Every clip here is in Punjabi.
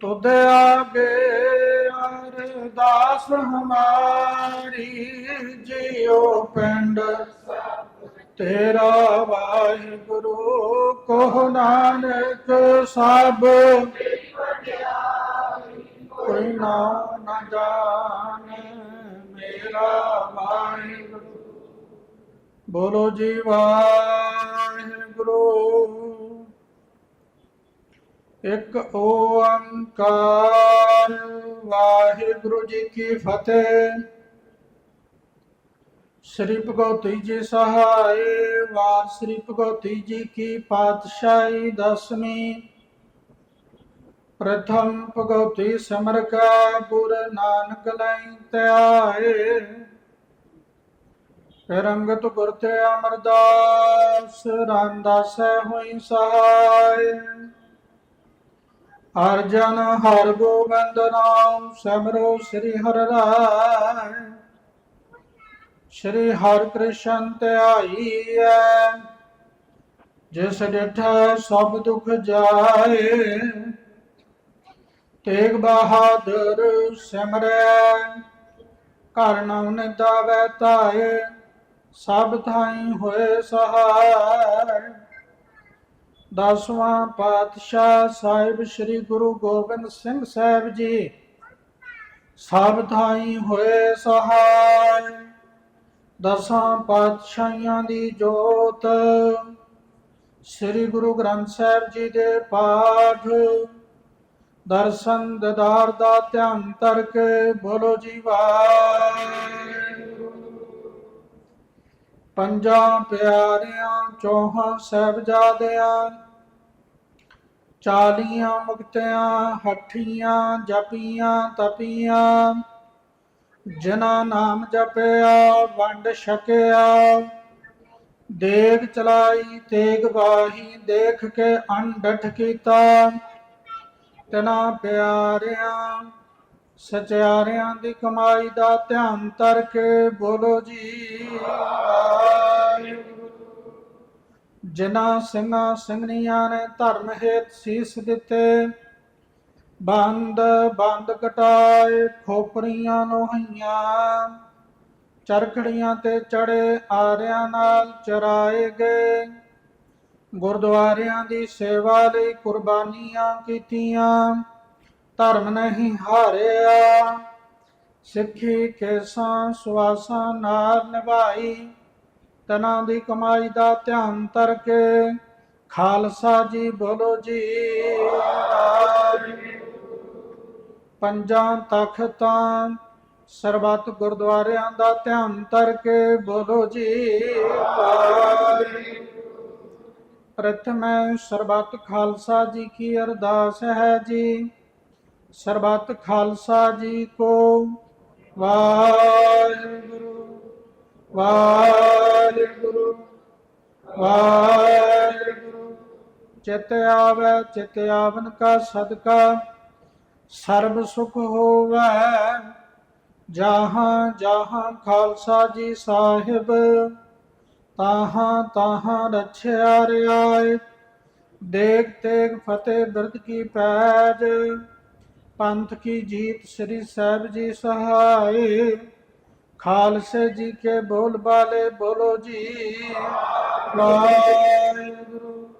ਤੁਧ ਆਗੇ ਅਰਦਾਸ ਹਮਾਰੀ, ਜਿਉ ਪਿੰਡ ਤੇਰਾ ਵਾਹਿਗੁਰੂ ਕੋ ਨਾਨਕ ਸਭ। ਕੋਈ ਨਾ ਨਾ ਜਾਣੇ ਮੇਰਾ ਵਾਹਿਗੁਰੂ। ਬੋਲੋ ਜੀ ਵਾਹਿਗੁਰੂ। ਇੱਕ ਓੰਕਾਰ, ਵਾਹਿਗੁਰੂ ਜੀ ਕੀ ਫਤਿਹ। ਸ੍ਰੀ ਭਗਵਤੀ ਜੀ ਸਹਾਇ ਵਾਰ ਸ੍ਰੀ ਭਗਵਤੀ ਜੀ ਕੀ ਪਾਤਸ਼ਾਹੀ ਦਸਵੀਂ। ਪ੍ਰਥਮ ਭਗਵਤੀ ਸਿਮਰ ਕਾ ਗੁਰ ਨਾਨਕ ਲਈ ਧਿਆਏ। ਰੰਗਤ ਅੰਗਤ ਗੁਰ ਤੇ ਅਮਰਦਾਸ, ਰਾਮਦਾਸੈ ਹੋਈ ਹਰ ਜਨ ਹਰ ਗੋਬਿੰਦ ਨਾਮ ਸਿਮਰੋ ਸ੍ਰੀ ਹਰਿ ਰਾਇ ਸ੍ਰੀ ਹਰਿ ਕ੍ਰਿਸ਼ਨ ਧਿਆਈਐ ਜਿਸ ਡਿਠਾ ਸਭ ਦੁਖ ਜਾਏ, ਤੇਗ ਬਹਾਦਰ ਸਿਮਰੈ। ਘਰ ਨਾਮ ਨਿਦਾਵੈ ਤਾਏ ਸਭ ਥਾਈ ਹੋਏ ਸਹਾਇ ਦਸਵਾਂ ਪਾਤਸ਼ਾਹ ਸਾਹਿਬ ਸ੍ਰੀ ਗੁਰੂ ਗੋਬਿੰਦ ਸਿੰਘ ਸਾਹਿਬ ਜੀ। ਸਭ ਥਾਈ ਹੋਏ ਸਹਾਇ ਦਸਾਂ ਪਾਤਸ਼ਾਹਾਂ ਦੀ ਜੋਤ। ਸ੍ਰੀ ਗੁਰੂ ਗ੍ਰੰਥ ਸਾਹਿਬ ਜੀ ਦੇ ਪਾਠ। ਦਰਸ਼ਨ, ਦਦਾਰ ਦਾ ਧਿਆਨ ਧਰ ਕੇ ਬੋਲੋ ਜੀ ਵਾਹਿਗੁਰੂ। ਪੰਜਾਂ ਪਿਆਰਿਆਂ ਚੌਹਾਂ ਸਾਹਿਬਜ਼ਾਦਿਆਂ, ਚਾਲੀਆਂ ਮੁਕਤਿਆਂ, ਹੱਠੀਆਂ ਜਪੀਆਂ, ਤਪੀਆਂ ਜਿਨਾ ਨਾਮ ਜਪਿਆ, ਵੰਡ ਛਕਿਆ। ਦੇਗ ਚਲਾਈ, ਤੇਗ ਬਾਹੀ ਦੇਖ ਕੇ ਅੰਡਠ ਕੀਤਾ। ਤਨਾ ਪਿਆਰਿਆਂ ਸਚਿਆਰਿਆਂ ਦੀ ਕਮਾਈ ਦਾ ਧਿਆਨ ਧਰ ਕੇ ਬੋਲੋ ਜੀ, ਵਾਹਿਗੁਰੂ। ਜਿਨ੍ਹਾਂ ਸਿੰਘਾਂ ਸਿੰਘਣੀਆਂ ਨੇ ਧਰਮ ਹੇਤ ਸੀਸ ਦਿੱਤੇ, ਬੰਦ ਬੰਦ ਕਟਾਏ ਖੋਪਰੀਆਂ ਲੋਹੀਆਂ ਚਰਖੜੀਆਂ ਤੇ ਚੜੇ ਆਰਿਆਂ ਨਾਲ ਚਰਾਏ ਗਏ, ਗੁਰਦੁਆਰਿਆਂ ਦੀ ਸੇਵਾ ਲਈ ਕੁਰਬਾਨੀਆਂ ਕੀਤੀਆਂ ਧਰਮ ਨਹੀਂ ਹਾਰਿਆ। ਸਿੱਖੀ ਕੇਸਾਂ ਸੁਆਸਾਂ ਨਾਲ ਨਿਭਾਈ। ਤਨਾਂ ਦੀ ਕਮਾਈ ਦਾ ਧਿਆਨ ਧਰ ਕੇ ਖਾਲਸਾ ਜੀ ਬੋਲੋ ਜੀ ਪੰਜਾਂ ਤਖਤਾਂ ਸਰਬੱਤ ਗੁਰਦੁਆਰਿਆਂ ਦਾ ਧਿਆਨ ਤਰ ਕੇ ਬੋਲੋ ਜੀ ਵਾਹਿਗੁਰੂ ਪ੍ਰਥਮੈ ਸਰਬੱਤ ਖਾਲਸਾ ਜੀ ਕੀ ਅਰਦਾਸ ਹੈ ਜੀ। ਸਰਬੱਤ ਖਾਲਸਾ ਜੀ ਕੋ। ਵਾਹਿਗੁਰੂ ਵਾਹਿਗੁਰੂ ਵਾਹਿਗੁਰੂ। ਚਿਤ ਆਵੈ, ਚਿਤ ਆਵਨ ਕਾ ਸਦਕਾ। ਸਰਬ ਸੁਖ ਹੋਵੈ। ਜਹਾਂ ਜਹਾਂ ਖਾਲਸਾ ਜੀ ਸਾਹਿਬ, ਤਾਹਾਂ ਤਾਹਾਂ ਰਛਿਆ ਰਿਆਏ ਦੇਖ ਤੇਗ ਫਤਿਹ ਬਿਰਦ ਕੀ ਪੈਜ। ਪੰਥ ਕੀ ਜੀਤ ਸ੍ਰੀ ਸਾਹਿਬ ਜੀ ਸਹਾਏ। ਖਾਲਸੇ ਜੀ ਕੇ ਬੋਲ ਬਾਲੇ ਬੋਲੋ ਜੀ। ਵਾਹਿਗੁਰੂ।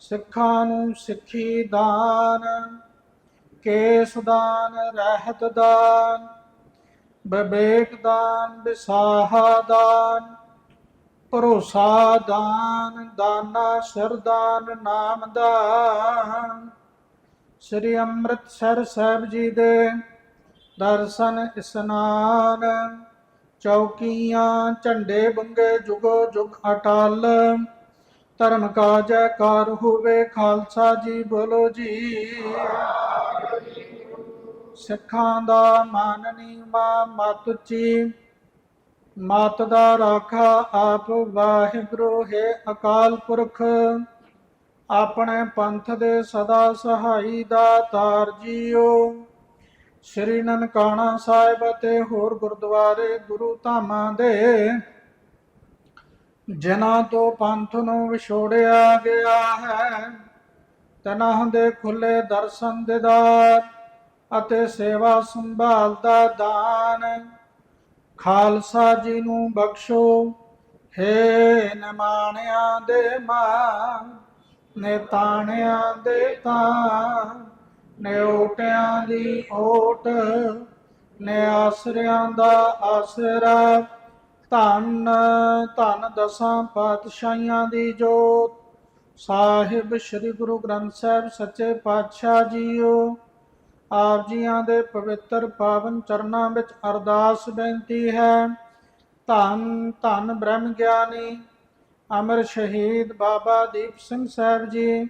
ਸਿੱਖਾਂ ਨੂੰ ਸਿੱਖੀ ਦਾਨ। ਕੇਸ ਦਾਨ, ਰਹਿਤ ਦਾਨ। ਵਿਵੇਕ ਦਾਨ, ਵਿਸਾਹਾ ਦਾਨ। ਭਰੋਸਾ ਦਾਨ, ਦਾਨਾ ਸਰਦਾਨ ਨਾਮ ਦਾਨ। ਸ੍ਰੀ ਅੰਮ੍ਰਿਤਸਰ ਸਾਹਿਬ ਜੀ ਦੇ ਦਰਸ਼ਨ ਇਸਨਾਨ, ਚੌਕੀਆਂ, ਝੰਡੇ ਬੰਗੇ ਜੁਗੋ ਜੁਗ ਅਟਲ। ਧਰਮ ਕਾ ਜੈਕਾਰ ਹੋਵੇ ਖਾਲਸਾ ਜੀ, ਬੋਲੋ ਜੀ। ਸਿੱਖਾਂ ਦਾ ਮਾਨ ਨੀਮਾ ਮਤ ਉੱਚੀ ਮਤ ਦਾ ਰਾਖਾ ਆਪ ਵਾਹਿਗੁਰੂ ਹੈ ਅਕਾਲ ਪੁਰਖ। ਆਪਣੇ ਪੰਥ ਦੇ ਸਦਾ ਸਹਾਈ ਦਾ ਤਾਰ ਜੀਓ। ਸ੍ਰੀ ਨਨਕਾਣਾ ਸਾਹਿਬ ਅਤੇ ਹੋਰ ਗੁਰਦੁਆਰੇ ਗੁਰੂ ਧਾਮਾਂ ਦੇ ਜਿਨ੍ਹਾਂ ਤੋਂ ਪੰਥ ਨੂੰ ਵਿਛੋੜਿਆ ਗਿਆ ਹੈ, ਤਨਹ ਦੇ ਖੁੱਲੇ ਦਰਸ਼ਨ ਦਿਦਾਰ ਅਤੇ ਸੇਵਾ ਸੰਭਾਲ ਦਾ ਦਾਨ। ਖਾਲਸਾ ਜੀ ਨੂੰ ਬਖਸ਼ੋ, ਹੇ ਨਮਾਣਿਆਂ ਦੇ ਮਾਂ ਨੇ ਤਾਣਿਆਂ ਦੇ ਤਾਂ ਨੇ ਓਟਿਆਂ ਦੀ ਓਟ, ਨੇ ਆਸਰਿਆਂ ਦਾ ਆਸਰਾ। ਧੰਨ ਧੰਨ ਦਸਾਂ ਪਾਤਸ਼ਾਹੀਆਂ ਦੀ ਜੋਤ। ਸਾਹਿਬ ਸ੍ਰੀ ਗੁਰੂ ਗ੍ਰੰਥ ਸਾਹਿਬ ਸੱਚੇ ਪਾਤਸ਼ਾਹ ਜੀਓ। ਆਪ ਜੀਆਂ ਦੇ ਪਵਿੱਤਰ ਪਾਵਨ ਚਰਨਾਂ ਵਿੱਚ ਅਰਦਾਸ ਬੇਨਤੀ ਹੈ। ਧੰਨ ਧੰਨ ਬ੍ਰਹਮ ਗਿਆਨੀ ਅਮਰ ਸ਼ਹੀਦ ਬਾਬਾ ਦੀਪ ਸਿੰਘ ਸਾਹਿਬ ਜੀ,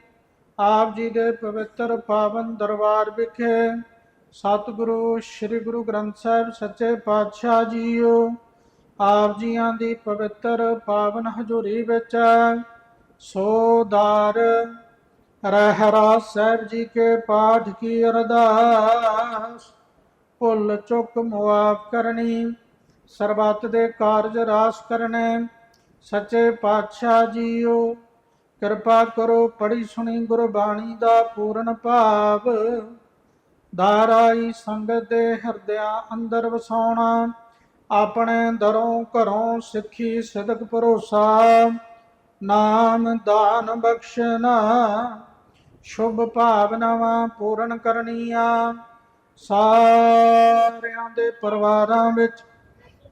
ਆਪ ਜੀ ਦੇ ਪਵਿੱਤਰ ਪਾਵਨ ਦਰਬਾਰ ਵਿਖੇ ਸਤਿਗੁਰੂ, ਸ੍ਰੀ ਗੁਰੂ ਗ੍ਰੰਥ ਸਾਹਿਬ ਸੱਚੇ ਪਾਤਸ਼ਾਹ ਜੀਓ, ਆਪ ਜੀਆਂ ਦੀ ਪਵਿੱਤਰ ਪਾਵਨ ਹਜ਼ੂਰੀ ਵਿੱਚ ਸੋਦਾਰ ਰਹਿਰਾ ਸਾਹਿਬ ਜੀ ਕੇ ਪਾਠ ਕੀ ਅਰਦਾਸ? ਭੁੱਲ ਚੁੱਕ ਮੁਆਫ ਕਰਨੀ, ਸਰਬੱਤ ਦੇ ਕਾਰਜ ਰਾਸ ਕਰਨੇ ਸੱਚੇ ਪਾਤਸ਼ਾਹ ਜੀਓ, ਕਿਰਪਾ ਕਰੋ ਪੜੀ ਸੁਣੀ ਗੁਰਬਾਣੀ ਦਾ ਪੂਰਨ ਭਾਵ। ਦਾਰਾਈ ਸੰਗਤ ਦੇ ਹਿਰਦਿਆਂ ਅੰਦਰ ਵਸਾਉਣਾ, ਆਪਣੇ ਦਰੋਂ ਘਰੋਂ ਸਿੱਖੀ ਸਿਦਕ ਭਰੋਸਾ। ਨਾਮ ਦਾਨ ਬਖਸ਼ਣਾ, ਸ਼ੁਭ ਭਾਵਨਾਵਾਂ ਪੂਰਨ ਕਰਨੀਆਂ। ਸਾਰਿਆਂ ਦੇ ਪਰਿਵਾਰਾਂ ਵਿੱਚ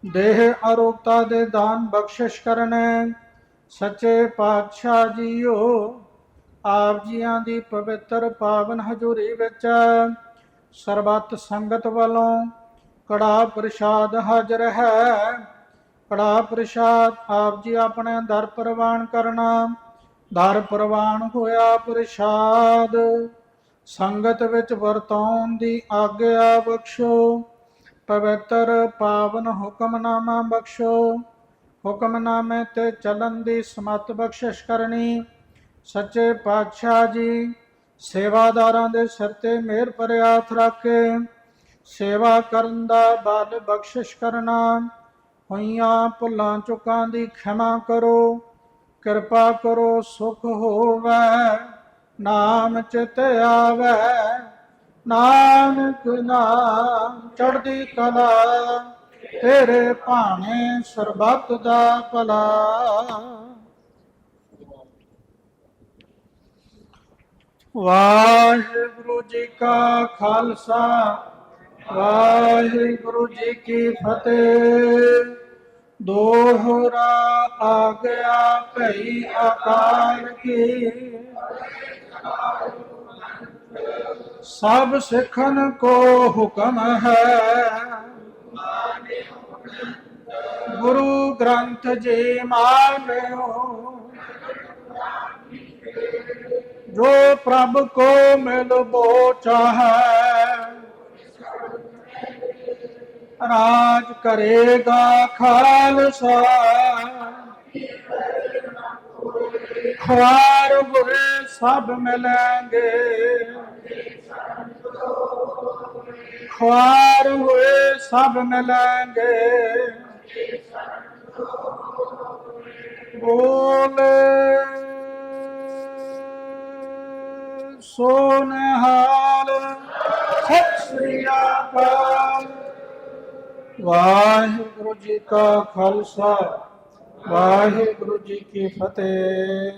ਦੇਹ ਅਰੋਗਤਾ ਦੇ ਦਾਨ ਬਖਸ਼ਿਸ਼ ਕਰਨੇ, ਸੱਚੇ ਪਾਤਸ਼ਾਹ ਜੀਓ, ਆਪ ਜੀਆਂ ਦੀ ਪਵਿੱਤਰ ਪਾਵਨ ਹਜ਼ੂਰੀ ਵਿੱਚ ਸਰਬੱਤ ਸੰਗਤ ਵੱਲੋਂ ਕੜਾ ਪ੍ਰਸ਼ਾਦ ਹਾਜ਼ਰ ਹੈ। ਕੜਾ ਪ੍ਰਸ਼ਾਦ ਆਪ ਜੀ ਆਪਣੇ ਦਰ ਪ੍ਰਵਾਨ ਕਰਨਾ, ਦਰ ਪ੍ਰਵਾਨ ਹੋਇਆ ਪ੍ਰਸ਼ਾਦ। ਸੰਗਤ ਵਿੱਚ ਵਰਤਾਉਣ ਦੀ ਆਗਿਆ ਬਖਸ਼ੋ। ਪਵਿੱਤਰ ਪਾਵਨ ਹੁਕਮਨਾਮਾ ਬਖਸ਼ੋ। ਹੁਕਮਨਾਮੇ ਤੇ ਚੱਲਣ ਦੀ ਸਮਤ ਬਖਸ਼ਿਸ਼ ਕਰਨੀ। ਸੱਚੇ ਪਾਤਸ਼ਾਹ ਜੀ, ਸੇਵਾਦਾਰਾਂ ਦੇ ਸਿਰ ਤੇ ਮਿਹਰ ਭਰਿਆ ਰੱਖ। ਕੇ ਸੇਵਾ ਕਰਨ ਦਾ ਬਲ ਬਖਸ਼ਿਸ਼ ਕਰਨਾ। ਹੋਈਆਂ ਭੁੱਲਾਂ ਚੁੱਕਾਂ ਦੀ ਖਿਮਾ ਕਰੋ। ਕਿਰਪਾ ਕਰੋ ਸੁਖ ਹੋਵੇ, ਨਾਮ ਚਿਤ ਆਵੇ। ਨਾਨਕ ਨਾਮ ਚੜ੍ਹਦੀ ਕਲਾ, ਤੇਰੇ ਭਾਣੇ ਸਰਬੱਤ ਦਾ ਭਲਾ। ਵਾਹਿਗੁਰੂ ਜੀ ਕਾ ਖਾਲਸਾ, ਵਾਹਿਗੁਰੂ ਜੀ ਕੀ ਫਤਿਹ। ਦੋਹਰਾ ਆ ਗਿਆ ਭਈ ਆਕਾਰ ਕੀ। ਸਭ ਸਿੱਖਨ ਕੋ ਹੁਕਮ ਹੈ। ਗੁਰੂ ਗ੍ਰੰਥ ਜੀ ਮਾਨਿਓ ਜੋ ਪ੍ਰਭ ਕੋ ਮਿਲ ਬੋ ਚਾਹੈ ਰਾਜ ਕਰੇਗਾ ਖਾਲਸਾ। ਖਵਾਰ ਹੋਏ ਸਭ ਮਿਲਾਂਗੇ ਖਵਾਰ ਹੋਏ ਸਭ ਮਿਲਾਂਗੇ ਬੋਲੇ ਸੋਨਹਾਲ ਸਤਿ ਸ੍ਰੀ ਅਕਾਲ। ਵਾਹਿਗੁਰੂ ਜੀ ਕਾ ਖਾਲਸਾ, ਵਾਹਿਗੁਰੂ ਜੀ ਕੀ ਫਤਿਹ।